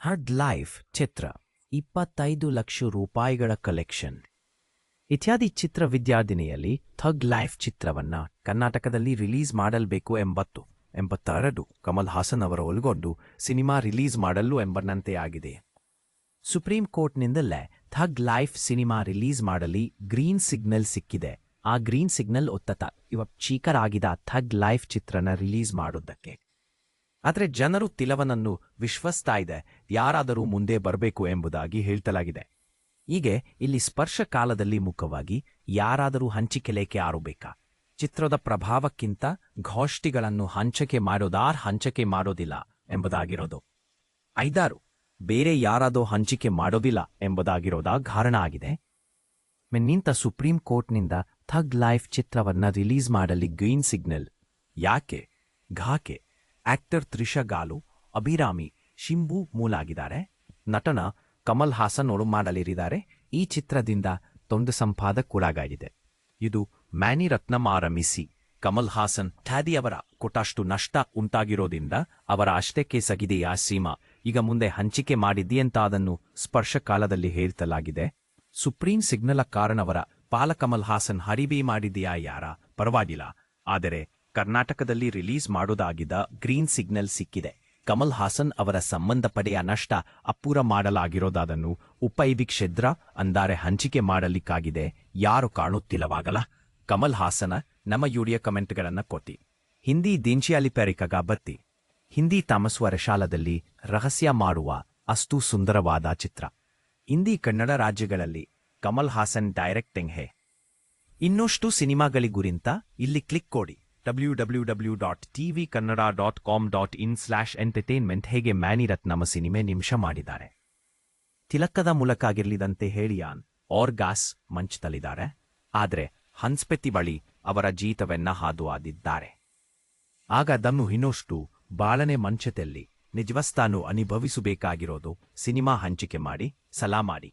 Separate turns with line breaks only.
ಹಡ್ life ಚಿತ್ರ, ಇಪ್ಪತ್ತೈದು ಲಕ್ಷ ರೂಪಾಯಿಗಳ collection ಇತ್ಯಾದಿ ಚಿತ್ರ ವಿದ್ಯಾರ್ಥಿನಿಯಲ್ಲಿ ಥಗ್ ಲೈಫ್ ಚಿತ್ರವನ್ನ ಕರ್ನಾಟಕದಲ್ಲಿ ರಿಲೀಸ್ ಮಾಡಲ್ಬೇಕು ಎಂಬತ್ತು ಎಂಬತ್ತೆರಡು ಕಮಲ್ ಹಾಸನ್ ಅವರ ಒಳಗೊಂಡು ಸಿನಿಮಾ ರಿಲೀಸ್ ಮಾಡಲು ಎಂಬನಂತೆ ಆಗಿದೆ. ಸುಪ್ರೀಂ ಕೋರ್ಟ್ನಿಂದಲೇ ಥಗ್ ಲೈಫ್ ಸಿನಿಮಾ ರಿಲೀಸ್ ಮಾಡಲಿ ಗ್ರೀನ್ ಸಿಗ್ನಲ್ ಸಿಕ್ಕಿದೆ. ಆ ಗ್ರೀನ್ ಸಿಗ್ನಲ್ ಒತ್ತತ, ಇವ ಚೀಕರಾಗಿದ ಥಗ್ ಲೈಫ್ ಚಿತ್ರನ ರಿಲೀಸ್ ಮಾಡೋದಕ್ಕೆ. ಆದರೆ ಜನರು ತಿಲವನನ್ನು ವಿಶ್ವಸ್ತಾ ಇದೆ, ಯಾರಾದರೂ ಮುಂದೆ ಬರಬೇಕು ಎಂಬುದಾಗಿ ಹೇಳ್ತಲಾಗಿದೆ. ಹೀಗೆ ಇಲ್ಲಿ ಸ್ಪರ್ಶ ಕಾಲದಲ್ಲಿ ಮುಖವಾಗಿ ಯಾರಾದರೂ ಹಂಚಿಕೆಲೇಕೆ ಆರುಬೇಕಾ? ಚಿತ್ರದ ಪ್ರಭಾವಕ್ಕಿಂತ ಘೋಷ್ಠಿಗಳನ್ನು ಹಂಚಿಕೆ ಮಾಡೋದಾರ್ ಹಂಚಿಕೆ ಮಾಡೋದಿಲ್ಲ ಎಂಬುದಾಗಿರೋದು. ಐದಾರು, ಬೇರೆ ಯಾರಾದೋ ಹಂಚಿಕೆ ಮಾಡೋದಿಲ್ಲ ಎಂಬುದಾಗಿರೋದ ಕಾರಣ ಆಗಿದೆ? ನಿಂತ ಸುಪ್ರೀಂ ಕೋರ್ಟ್ನಿಂದ ಥಗ್ ಲೈಫ್ ಚಿತ್ರವನ್ನ ರಿಲೀಸ್ ಮಾಡಲಿ ಗ್ರೀನ್ ಸಿಗ್ನಲ್. ಯಾಕೆ? ಘಾಕೆ? ಆಕ್ಟರ್ ತ್ರಿಷಾ ಗಾಲು, ಅಭಿರಾಮಿ ಶಿಂಬು ಮೂಲಾಗಿದ್ದಾರೆ. ನಟನ ಕಮಲ್ ಹಾಸನ್ ಅವರು ಮಾಡಲಿರಿದ್ದಾರೆ. ಈ ಚಿತ್ರದಿಂದ ತೊಂದು ಸಂಪಾದಕೂಡಾಗಿದೆ ಇದು ಮ್ಯಾನಿ ರತ್ನಂ ಆರಂಭಿಸಿ ಕಮಲ್ ಹಾಸನ್ ಠ್ಯಾದಿ ಅವರ ಕೊಟ್ಟಷ್ಟು ನಷ್ಟ ಉಂಟಾಗಿರೋದ್ರಿಂದ ಅವರ ಅಷ್ಟಕ್ಕೆ ಸಗಿದೆಯಾ ಸೀಮಾ? ಈಗ ಮುಂದೆ ಹಂಚಿಕೆ ಮಾಡಿದ್ದೀಯಂತ ಅದನ್ನು ಸ್ಪರ್ಶ ಕಾಲದಲ್ಲಿ ಹೇರಿತಲಾಗಿದೆ. ಸುಪ್ರೀಂ ಸಿಗ್ನಲ ಕಾರಣವರ ಪಾಲಕಮಲ್ ಹಾಸನ್ ಹರಿಬಿ ಮಾಡಿದೆಯಾ ಯಾರ? ಪರವಾಗಿಲ್ಲ. ಆದರೆ ಕರ್ನಾಟಕದಲ್ಲಿ ರಿಲೀಸ್ ಮಾಡೋದಾಗಿದ್ದ ಗ್ರೀನ್ ಸಿಗ್ನಲ್ ಸಿಕ್ಕಿದೆ. ಕಮಲ್ ಹಾಸನ್ ಅವರ ಸಂಬಂಧ ಪಡೆಯ ನಷ್ಟ ಅಪ್ಪೂರ ಮಾಡಲಾಗಿರೋದನ್ನು ಉಪೈವಿಕ್ಷೆದ್ರ ಅಂದಾರೆ ಹಂಚಿಕೆ ಮಾಡಲಿಕ್ಕಾಗಿದೆ. ಯಾರು ಕಾಣುತ್ತಿಲ್ಲವಾಗಲ? ಕಮಲ್ ಹಾಸನ, ನಮ್ಮ ಯೂಡಿಯ ಕಮೆಂಟ್ಗಳನ್ನು ಕೊಟ್ಟಿ. ಹಿಂದಿ ದಿನ್ಚಿಯಾಲಿ ಪ್ಯಾರಿಕಗ ಬತ್ತಿ. ಹಿಂದಿ ತಾಮಸ್ವರ ಶಾಲದಲ್ಲಿ ರಹಸ್ಯ ಮಾಡುವ ಅಷ್ಟು ಸುಂದರವಾದ ಚಿತ್ರ. ಹಿಂದಿ ಕನ್ನಡ ರಾಜ್ಯಗಳಲ್ಲಿ ಕಮಲ್ ಹಾಸನ್ ಡೈರೆಕ್ಟಿಂಗ್ ಹೇ ಇನ್ನಷ್ಟು ಸಿನಿಮಾಗಳಿಗುರಿಂತ ಇಲ್ಲಿ ಕ್ಲಿಕ್ ಕೊಡಿ. W dot TV Kannada dot com dot in slash entertainment ಹೇಗೆ ಸಿನಿಮೆ ನಿಮಿಷ ಮಾಡಿದ್ದಾರೆ. ತಿಲಕ್ಕದ ಮೂಲಕ ಆಗಿರ್ಲಿದಂತೆ ಹೇಳಿಯಾನ್ ಆರ್ಗಾಸ್ ಮಂಚದಲ್ಲಿದ್ದಾರೆ ಆದರೆ ಹನ್ಸ್ಪೆತ್ತಿ ಬಳಿ ಅವರ ಜೀತವೆನ್ನ ಹಾದು ಆದಿದ್ದಾರೆ ಆಗ ಅದನ್ನು ಇನ್ನಷ್ಟು ಬಾಳನೆ ಮಂಚದಲ್ಲಿ ನಿಜವಸ್ತಾನು ಅನುಭವಿಸಬೇಕಾಗಿರೋದು ಸಿನಿಮಾ ಹಂಚಿಕೆ ಮಾಡಿ, ಸಲಾ ಮಾಡಿ.